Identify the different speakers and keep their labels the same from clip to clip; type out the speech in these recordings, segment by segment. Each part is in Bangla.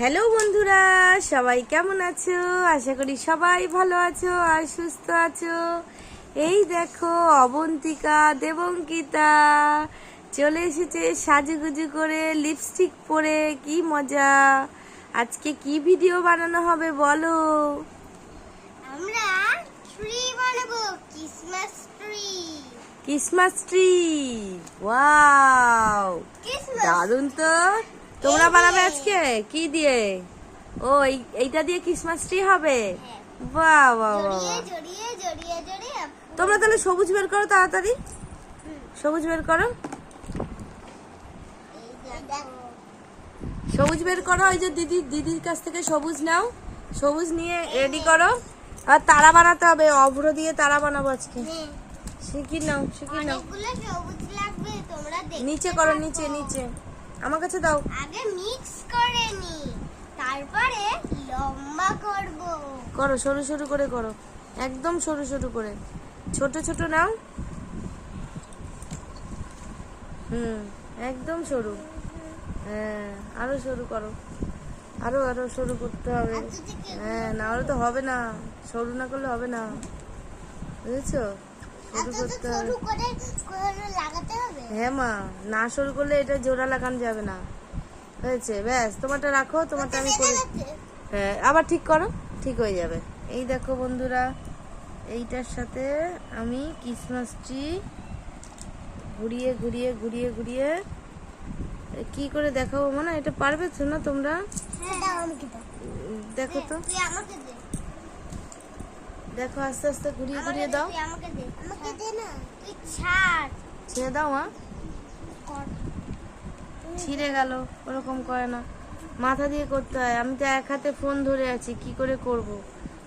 Speaker 1: হ্যালো বন্ধুরা সবাই কেমন আছো? আশা করি সবাই ভালো আছো আর সুস্থ আছো। এই দেখো অবন্তিকা দেবঙ্কিতা চলে এসেছে সাজুগুজু করে লিপস্টিক পরে কি মজা। আজকে কি ভিডিও বানানো হবে বলো?
Speaker 2: আমরা ট্রি বানাবো Christmas tree
Speaker 1: Christmas tree wow দারুণ তো। তোমরা বানাবে আজকে? কি দিয়ে? ও এই- এইটা দিয়ে ক্রিসমাস ট্রি হবে?
Speaker 2: হ্যাঁ।
Speaker 1: বাহ বাহ তোমরা তাহলে সবুজ বের করো তাড়াতাড়ি। সবুজ বের করো। সবুজ বের করো ওই যে দিদি দিদির কাছ থেকে সবুজ নাও। সবুজ নিয়ে রেডি করো। আর তারা বানাতে হবে অভ্র দিয়ে তারা বানাবো আজকে। শিখি নাও শিখি নাও। নিচে করো নিচে নিচে। আমার কাছে দাও।
Speaker 2: আগে মিক্স করে নি তারপরে লম্বা করব।
Speaker 1: করো সরু সরু করে করো। একদম সরু সরু করে। ছোট ছোট নাও। হুম একদম সরু। হ্যাঁ আরও সরু করো। আরও আরও সরু করতে হবে। হ্যাঁ না হলে তো হবে না। সরু না করলে হবে না। বুঝেছ? সরু করতে হবে। হ্যাঁ মা, না সরু করলে এটা জোড়া লাগানো যাবে না। হয়েছে, ব্যাস, তোমারটা রাখো, তোমারটা আমি করি হ্যাঁ আবার ঠিক করো, ঠিক হয়ে যাবে। এই দেখো বন্ধুরা, এইটার সাথে আমি ক্রিসমাস ট্রি ঘুরিয়ে ঘুরিয়ে ঘুরিয়ে ঘুরিয়ে কি করে দেখাবো মানে এটা পারবে তো না তোমরা? দেখো তো। দেখো, আস্তে আস্তে ঘুরিয়ে ঘুরিয়ে দাও।
Speaker 2: আমাকে দে না ছাড়।
Speaker 1: ছেড়ে দাও মা। ছিঁড়ে গেল ওরকম করে না। মাথা দিয়ে করতে হয়। আমি তো এক হাতে ফোন ধরে আছি কি করে করব?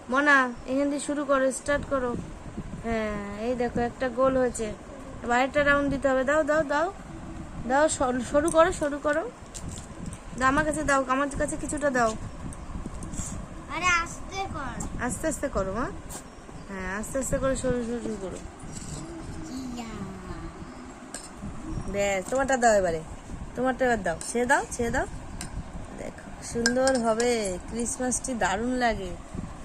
Speaker 1: মনা এখান দিয়ে শুরু করো স্টার্ট করো। হ্যাঁ এই দেখো একটা গোল হয়েছে। বাইরেটা রাউন্ড দিতে হবে। দাও দাও দাও। দাও সর- করো সরু করো। দাও আমার কাছে দাও আমার কাছে কিছুটা দাও।
Speaker 2: আরে আস্তে কর।
Speaker 1: আস্তে আস্তে করো মা। হ্যাঁ আস্তে আস্তে করে সরু সরু করো। ব্যাস, তোমারটা দাও এবারে। তোমারটা এবার দাও। ছেড়ে দাও ছেড়ে দাও। দেখো, সুন্দর হবে। ক্রিসমাসটি দারুণ লাগে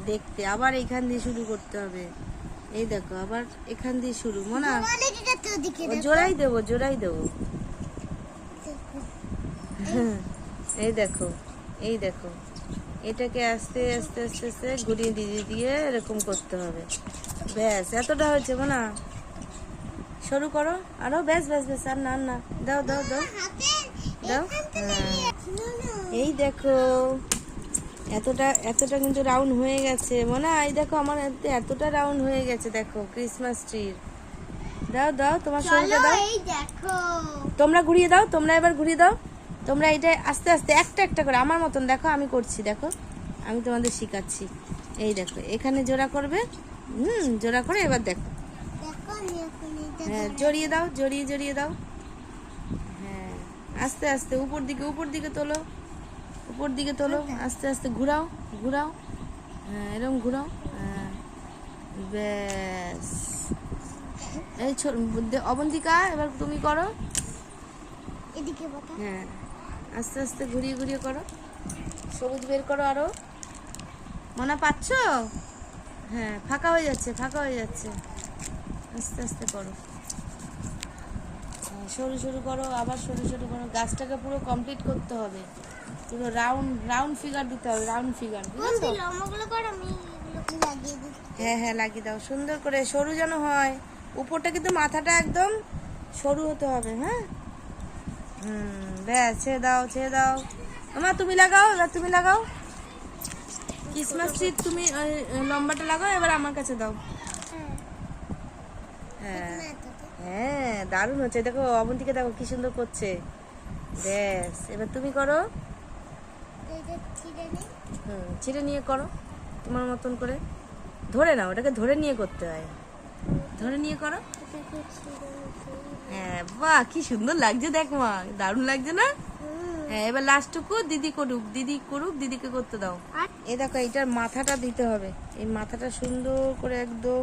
Speaker 1: দেখতে। আবার এখান দিয়ে শুরু করতে হবে। এই দেখো, আবার এখান দিয়ে শুরু। মনে জোড়াই দেবো জোড়াই দেবো। এই দেখো এই দেখো। এটাকে আস্তে আস্তে আস্তে আস্তে ঘুরিয়ে দিয়ে দিয়ে এরকম করতে হবে। ব্যাস, এতটা হয়েছে না সরু করো। আরও ব্যাস ব্যাস ব্যাস আর না না। দাও দাও দাও। দাও। এই দেখো এতটা এতটা কিন্তু রাউন্ড হয়ে গেছে। মনে হয় দেখো আমার এতটা রাউন্ড হয়ে গেছে দেখো ক্রিসমাস ট্রির দাও দাও তোমার শরীরটা দাও।
Speaker 2: এই দেখো।
Speaker 1: তোমরা ঘুরিয়ে দাও তোমরা এবার ঘুরিয়ে দাও। তোমরা এটা আস্তে আস্তে একটা একটা করে আমার মতন দেখো আমি করছি দেখো। আমি তোমাদের শেখাচ্ছি। এই দেখো এখানে জোড়া করবে। হুম জোড়া করে এবার দেখো। হ্যাঁ জড়িয়ে দাও জড়িয়ে জড়িয়ে দাও। হ্যাঁ আস্তে আস্তে উপর দিকে উপর দিকে তোলো। উপর দিকে তোলো আস্তে আস্তে ঘুরাও ঘুরাও। হ্যাঁ এরকম ঘুরাও। হ্যাঁ ব্যাস। এই অবন্তিকা এবার তুমি করো।
Speaker 2: এদিকে
Speaker 1: হ্যাঁ আস্তে আস্তে ঘুরিয়ে ঘুরিয়ে করো। সবুজ বের করো আরও। মনে পাচ্ছ? হ্যাঁ ফাঁকা হয়ে যাচ্ছে ফাঁকা হয়ে যাচ্ছে। আস্তে আস্তে করো। হ্যাঁ, সরু সরু করো আবার সরু সরু করো। গাছটাকে পুরো কমপ্লিট করতে হবে। পুরো রাউন্ড রাউন্ড ফিগার দিতে হবে রাউন্ড ফিগার হ্যাঁ হ্যাঁ লাগিয়ে দাও। সুন্দর করে সরু যেন হয়। উপরটা কিন্তু মাথাটা একদম সরু হতে হবে হ্যাঁ? হুম ব্যাস ছেড়ে দাও ছেড়ে দাও। আমার তুমি লাগাও এবার তুমি লাগাও। ক্রিসমাস ট্রি তুমি লম্বাটা লাগাও এবার আমার কাছে দাও। হ্যাঁ। হ্যাঁ দারুণ হচ্ছে। দেখো অবন্তিকে দেখো কি সুন্দর করছে। ব্যাস এবার তুমি করো। হুম ছিঁড়ে নিয়ে করো তোমার মতন করে। ধরে নাও ওটাকে ধরে নিয়ে করতে হয়। ধরে নিয়ে করো। হ্যাঁ বাহ কি সুন্দর লাগছে দেখ মা দারুণ লাগছে না? হ্যাঁ এবার লাস্টটুকু দিদি করুক দিদি করুক দিদিকে করতে দাও। এ দেখো এটার মাথাটা দিতে হবে। এই মাথাটা সুন্দর করে একদম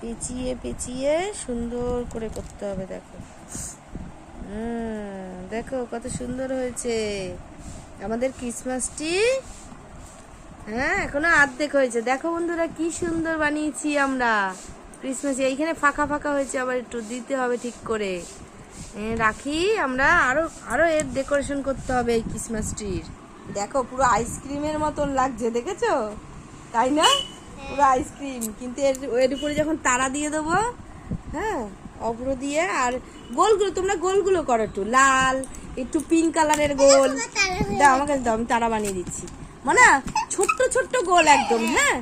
Speaker 1: পেঁচিয়ে পেঁচিয়ে সুন্দর করে করতে হবে, দেখো। দেখো কত সুন্দর হয়েছে। আমাদের ক্রিসমাসটি হ্যাঁ এখনও আর্ধেক হয়েছে। দেখো বন্ধুরা, কি সুন্দর বানিয়েছি আমরা। ক্রিসমাস এইখানে ফাঁকা ফাঁকা হয়েছে, আবার একটু দিতে হবে ঠিক করে। রাখি, আমরা আরও আরও এর ডেকোরেশন করতে হবে এই ক্রিসমাস ট্রির দেখো, পুরো আইসক্রিমের মতন লাগছে, দেখেছ? তাই না? পুরো আইসক্রিম কিন্তু এর এর উপরে যখন তারা দিয়ে দেবো হ্যাঁ অভ্র দিয়ে আর গোলগুলো তোমরা গোলগুলো করো একটু। লাল একটু পিঙ্ক কালারের গোল। দাও আমাকে দাও আমি তারা বানিয়ে দিচ্ছি। মানে ছোট্ট ছোট্ট গোল একদম হ্যাঁ।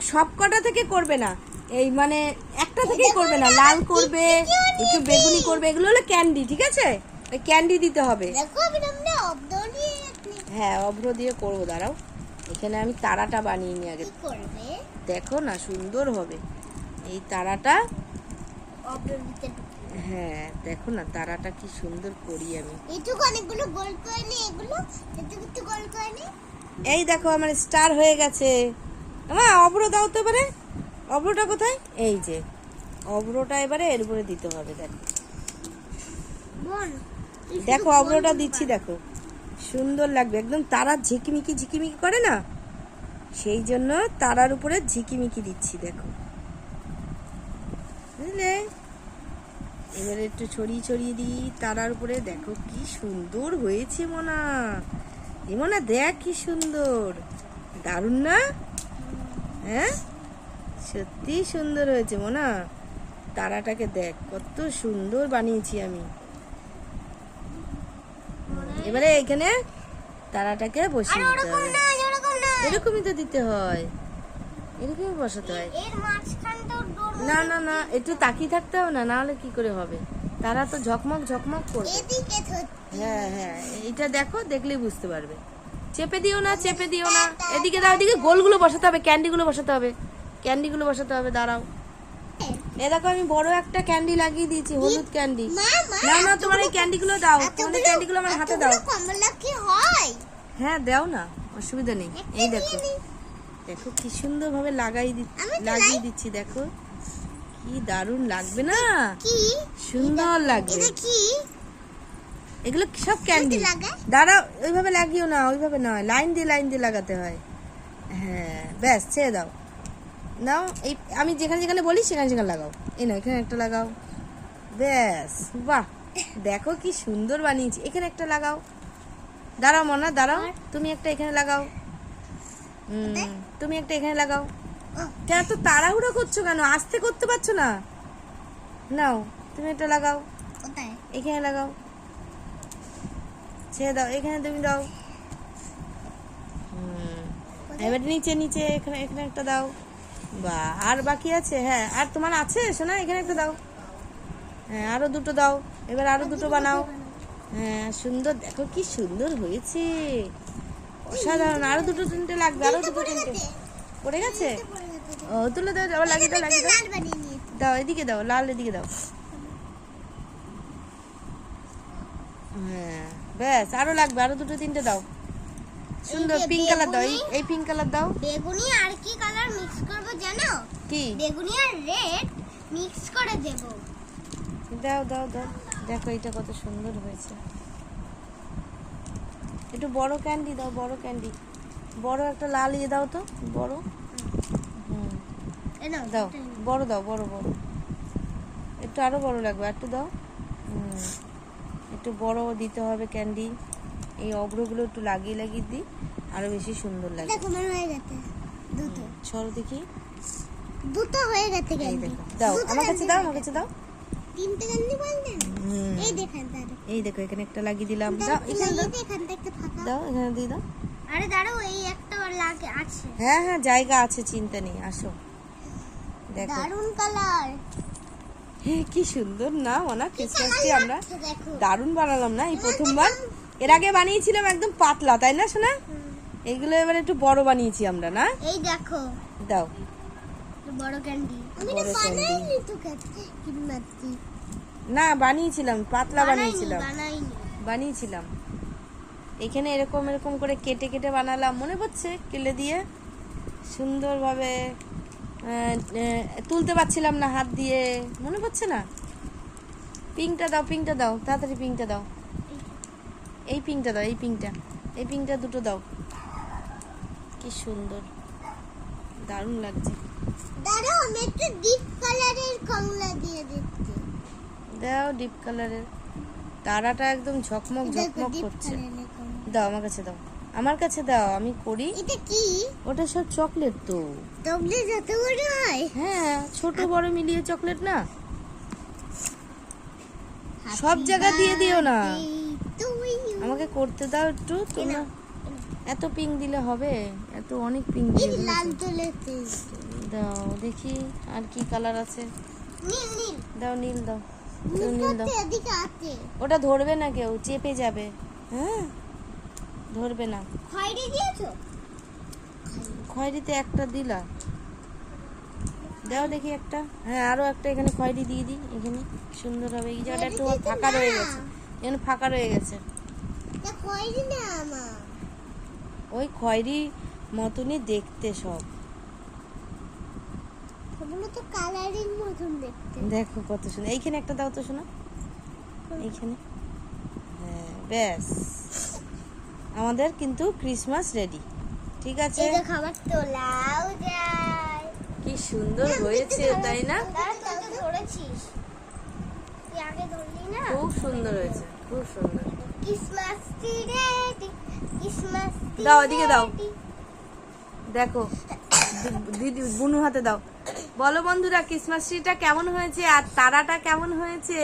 Speaker 1: সব কটা থেকে করবে না। এই মানে একটা থেকেই করবে না। লাল করবে একটু বেগুনি করবে এগুলো হলো ক্যান্ডি ঠিক আছে? ওই ক্যান্ডি দিতে হবে।
Speaker 2: আমরা
Speaker 1: হ্যাঁ অভ্র দিয়ে করব দাঁড়াও। এখানে আমি তারাটা বানিয়ে নিই আগে দেখো না সুন্দর হবে। এই তারাটা হ্যাঁ দেখো না তারাটা কি সুন্দর করি আমি।
Speaker 2: অনেকগুলো গোল করে নি এগুলো একটু গোল করে নি।
Speaker 1: এই দেখো আমার স্টার হয়ে গেছে। মা অভ্র দাও তো এবারে। অভ্রটা কোথায়? এই যে অভ্রটা এবারে এর উপরে দিতে হবে দেখো। দেখো অভ্রটা দিচ্ছি দেখো। সুন্দর লাগবে। একদম তারা ঝিকিমিকি ঝিকিমিকি করে না? সেই জন্য তারার উপরে ঝিকিমিকি দিচ্ছি, দেখো। বুঝলে? এবারে একটু ছড়িয়ে ছড়িয়ে দিই তারার উপরে। দেখো কি সুন্দর হয়েছে মোনা। এ মোনা দেখ কি সুন্দর। দারুণ না? হ্যাঁ? সত্যি সুন্দর হয়েছে মোনা। তারাটাকে দেখ, কত সুন্দর বানিয়েছি আমি। এবারে এখানে তারাটাকে বসিয়ে দিতে হবে। এরকমই তো দিতে হয়। এরকমই বসাতে হয়। না না না একটু তাকিয়ে থাকতে হবে না নাহলে কি করে হবে? তারা তো ঝকমক ঝকমক করবে। হ্যাঁ হ্যাঁ এটা দেখো দেখলেই বুঝতে পারবে। চেপে দিও না চেপে দিও না। এদিকে দাও এদিকে গোলগুলো বসাতে হবে ক্যান্ডিগুলো বসাতে হবে। ক্যান্ডিগুলো বসাতে হবে দাঁড়াও। এ দেখো আমি বড় একটা ক্যান্ডি লাগিয়ে দিয়েছি হলুদ ক্যান্ডি না না তোমার এই ক্যান্ডিগুলো দাও তোমাদের ক্যান্ডিগুলো আমার হাতে দাও।
Speaker 2: কমলা কি হয়?
Speaker 1: হ্যাঁ দাও না অসুবিধা নেই। এই দেখো দেখো কি সুন্দর ভাবে লাগাই লাগিয়ে দিচ্ছি দেখো। কি দারুণ লাগবে না?
Speaker 2: কি?
Speaker 1: সুন্দর লাগবে।
Speaker 2: কি?
Speaker 1: এগুলো সব ক্যান্ডি দাঁড়াও ওইভাবে লাগিও না ওইভাবে নয় লাইন দিয়ে লাইন দিয়ে লাগাতে হয়। হ্যাঁ ব্যাস ছেড়ে দাও। নাও এই আমি যেখানে যেখানে বলি সেখানে সেখানে লাগাও। এই না এখানে একটা লাগাও। ব্যাস বাহ দেখো কি সুন্দর বানিয়েছি। এখানে একটা লাগাও। দাঁড়াও মনা দাঁড়াও। তুমি একটা এখানে লাগাও। তুমি একটা এখানে লাগাও। কেন তো তাড়াহুড়ো করছ কেন? আস্তে করতে পারছ না? নাও তুমি একটা লাগাও। এখানে লাগাও। ছেড়ে দাও এখানে তুমি দাও। হুম। এবার নিচে নিচে এখানে এখানে একটা দাও। বা আর বাকি আছে? হ্যাঁ আর তোমার আছে? শোনা এখানে একটা দাও। হ্যাঁ আরও দুটো দাও। এবার আরও দুটো বানাও। হ্যাঁ সুন্দর দেখো কি সুন্দর হয়েছে। অসাধারণ আরও দুটো তিনটে লাগবে আরও দুটো তিনটে। পড়ে গেছে? ও তুলে দাও আবার লাগিয়ে দাও লাগিয়ে দাও। দাও এদিকে দাও লাল এদিকে দাও। হ্যাঁ ব্যাস আরও লাগবে আরও দুটো তিনটে দাও। সুন্দর পিঙ্ক কালার দাও এই পিঙ্ক কালার দাও।
Speaker 2: বেগুনি আর কি কালার মিক্স করব জানো?
Speaker 1: কি?
Speaker 2: বেগুনি আর রেড মিক্স করে দেব।
Speaker 1: দাও দাও দাও। দেখো এটা কত সুন্দর হয়েছে। একটু বড় ক্যান্ডি দাও বড় ক্যান্ডি বড় একটা লাল ইয়ে দাও তো বড়। হুম। দাও বড় দাও বড় বড়। একটু আরও বড় লাগবে একটু দাও। হুম। একটু বড় দিতে হবে ক্যান্ডি এই অগ্রগুলো একটু লাগিয়ে লাগিয়ে দিই আরও বেশি সুন্দর লাগে।
Speaker 2: হয়ে গেছে। দুটো।
Speaker 1: সরো দেখি।
Speaker 2: দুটো হয়ে গেছে
Speaker 1: দাও আমার কাছে দাও আমার কাছে দাও।
Speaker 2: তিনটে বললেন এই দেখেন
Speaker 1: এই দেখো এখানে একটা লাগিয়ে দিলাম। দাও এখানে দাও। এখানে দিয়ে দাও।
Speaker 2: আরে দাঁড়াও এই একটা লাগে আছে।
Speaker 1: হ্যাঁ হ্যাঁ জায়গা আছে চিন্তা নেই আসো। দেখো।
Speaker 2: দারুণ কালার।
Speaker 1: হ্যাঁ কি সুন্দর না ওনা ক্রিসমাসটি আমরা দারুণ বানালাম না এই প্রথমবার? এর আগে বানিয়েছিলাম একদম পাতলা তাই না শোনা এইগুলো এবার একটু বড় বানিয়েছি আমরা না?
Speaker 2: এই দেখো।
Speaker 1: দাও।
Speaker 2: বড় ক্যান্ডি
Speaker 1: বড় না বানিয়েছিলাম পাতলা বানিয়েছিলাম। বানিয়েছিলাম। এখানে এরকম এরকম করে কেটে কেটে বানালাম মনে পড়ছে? কেলে দিয়ে সুন্দরভাবে তুলতে পারছিলাম না হাত দিয়ে। মনে পড়ছে না? পিঙ্কটা দাও পিঙ্কটা দাও তাড়াতাড়ি পিঙ্কটা দাও। এই পিঙ্কটা দাও এই পিঙ্কটা এই পিঙ্কটা দুটো দাও। কি সুন্দর। দারুণ লাগছে।
Speaker 2: দাঁড়াও আমি একটু ডিপ কালারের কমলা দিয়ে দিচ্ছি।
Speaker 1: দাও ডিপ কালারের। তারাটা একদম ঝকমক ঝকমক করছে। দাও আমার কাছে দাও। আমার কাছে দাও আমি করি।
Speaker 2: এটা কি?
Speaker 1: ওটা সব চকলেট তো।
Speaker 2: তবলে যত বড় হয়।
Speaker 1: হ্যাঁ ছোট বড় মিলিয়ে চকলেট না। সব জায়গা দিয়ে দিও না। আমাকে করতে দাও একটু তোমরা এত পিং দিলে হবে এত অনেক পিং দিয়ে দিলে দাও দেখি আর কি কালার আছে। দাও নীল দাও। নীল দাও ওটা ধরবে না কেউ চেপে যাবে। হ্যাঁ? ধরবে না।
Speaker 2: খয়েরি দিয়েছ?
Speaker 1: খয়েরিতে একটা দিলা। দাও দেখি একটা। হ্যাঁ আরও একটা এখানে খয়েরি দিয়ে দিই এখানে। সুন্দর হবে। এই জায়গাটা একটু ফাঁকা রয়ে গেছে। এখানে ফাঁকা রয়ে গেছে
Speaker 2: এটা খয়েরি না আমার
Speaker 1: ওই খয়েরি মতনই দেখতে সব।
Speaker 2: তো কালারিং মতন দেখতে।
Speaker 1: দেখো কত সুন্দর। এইখানে একটা দাও তো শোনা। এইখানে। হ্যাঁ ব্যাস। আমাদের কিন্তু ক্রিসমাস রেডি। ঠিক আছে?
Speaker 2: খাবার তোলাও যায়।
Speaker 1: কি সুন্দর হয়েছে তাই না?
Speaker 2: ধরেছিস। আগে ধরলি না?
Speaker 1: খুব সুন্দর হয়েছে খুব সুন্দর। দাও, এদিকে দাও। দেখো দিদি বুনু হাতে দাও। বলো বন্ধুরা ক্রিসমাস ট্রিটা কেমন হয়েছে আর তারাটা কেমন হয়েছে?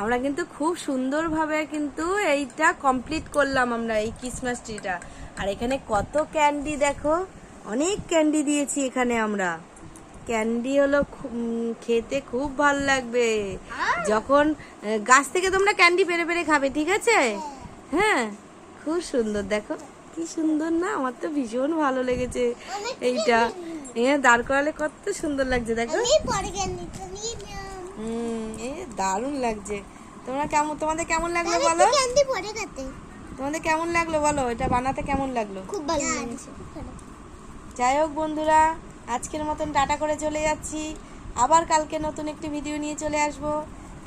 Speaker 1: আমরা কিন্তু খুব সুন্দরভাবে কিন্তু এইটা কমপ্লিট করলাম আমরা এই ক্রিসমাস ট্রিটা আর এখানে কত ক্যান্ডি দেখো অনেক ক্যান্ডি দিয়েছি এখানে আমরা। ক্যান্ডি হলো খেতে খুব ভালো লাগবে। যখন গাছ থেকে তোমরা ক্যান্ডি পেরে পেরে খাবে ঠিক আছে? হ্যাঁ খুব সুন্দর। দেখো কি সুন্দর না? আমার তো ভীষণ ভালো লেগেছে এইটা। এ দাঁড় করালে কত সুন্দর লাগছে দেখো। হুম এ দারুণ লাগছে। তোমরা কেমন তোমাদের কেমন লাগল বলো? তোমাদের কেমন লাগল বলো? এটা বানাতে কেমন লাগল?
Speaker 2: খুব ভালো লেগেছে।
Speaker 1: যাই হোক বন্ধুরা আজকের মতন টাটা করে চলে যাচ্ছি। আবার কালকে নতুন একটি ভিডিও নিয়ে চলে আসব।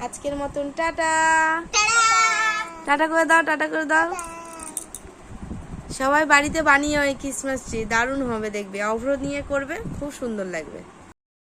Speaker 1: আজকের মতন টাটা। টাটা করে দাও, টাটা করে দাও। সবাই বাড়িতে বানিয়ে ওই ক্রিসমাস ট্রি দারুণ হবে দেখবে। অভ্র নিয়ে করবে, খুব সুন্দর লাগবে।